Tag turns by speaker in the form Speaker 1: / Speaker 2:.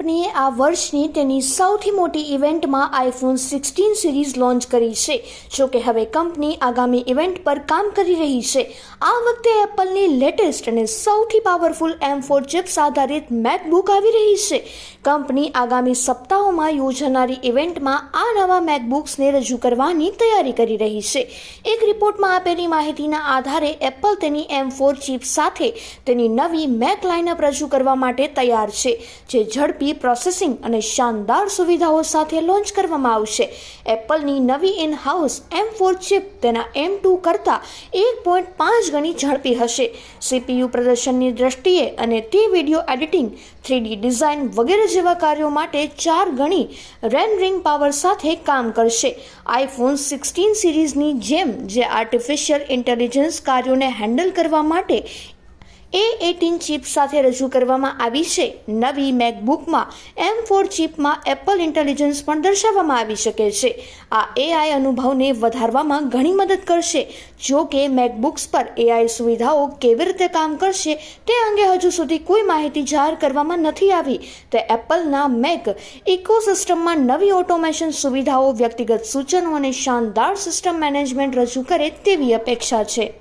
Speaker 1: કંપનીએ આ વર્ષની તેની સૌથી મોટી ઇવેન્ટમાં આઈફોન સિક્સટીન સિરીઝ લોન્ચ કરી છે. જોકે હવે કંપની આગામી ઇવેન્ટ પર કામ કરી રહી છે. આ વખતે એપલની લેટેસ્ટ અને સૌથી પાવરફુલ એમ ફોર ચિપ્સ આધારિત મેકબુક આવી રહી છે. કંપની આગામી સપ્તાહોમાં યોજાનારી ઇવેન્ટમાં આ નવા મેકબુક્સને રજૂ કરવાની તૈયારી કરી રહી છે. એક રિપોર્ટમાં આપેલી માહિતીના આધારે એપલ તેની એમ ફોર ચિપ સાથે તેની નવી મેક લાઇનઅપ રજૂ કરવા માટે તૈયાર છે, જે ઝડપી પ્રોસેસિંગ અને શાનદાર સુવિધાઓ સાથે લોન્ચ કરવામાં આવશે. એપલની નવી in house M four chip તેના એમ ટુ કરતાં એક પોઈન્ટ પાંચ ગણી ઝડપી હશે. સીપીયુ પ્રદર્શનની દ્રષ્ટિએ અને તે વીડિયો એડિટિંગ થ્રીડી ડિઝાઇન વગેરે જેવા કાર્યો માટે ચાર ગણી રેનરિંગ પાવર સાથે કામ કરશે. આઈફોન સિક્સટીન સિરીઝની જેમ, જે આર્ટિફિશિયલ ઇન્ટેલિજન્સ કાર્યોને હેન્ડલ કરવા માટે એ એટીન ચિપ સાથે રજૂ કરવામાં આવી છે. નવી મેકબુકમાં એમ ફોર ચિપમાં એપલ ઇન્ટેલિજન્સ પણ દર્શાવવામાં આવી શકે છે. આ એઆઈ અનુભવને વધારવામાં ઘણી મદદ કરશે. જો કે મેકબુક્સ પર એઆઈ સુવિધાઓ કેવી રીતે કામ કરશે તે અંગે હજુ સુધી કોઈ માહિતી જાહેર કરવામાં નથી આવી. તે એપલના મેક ઇકોસિસ્ટમમાં નવી ઓટોમેશન સુવિધાઓ, વ્યક્તિગત સૂચનો અને શાનદાર સિસ્ટમ મેનેજમેન્ટ રજૂ કરે તેવી અપેક્ષા છે.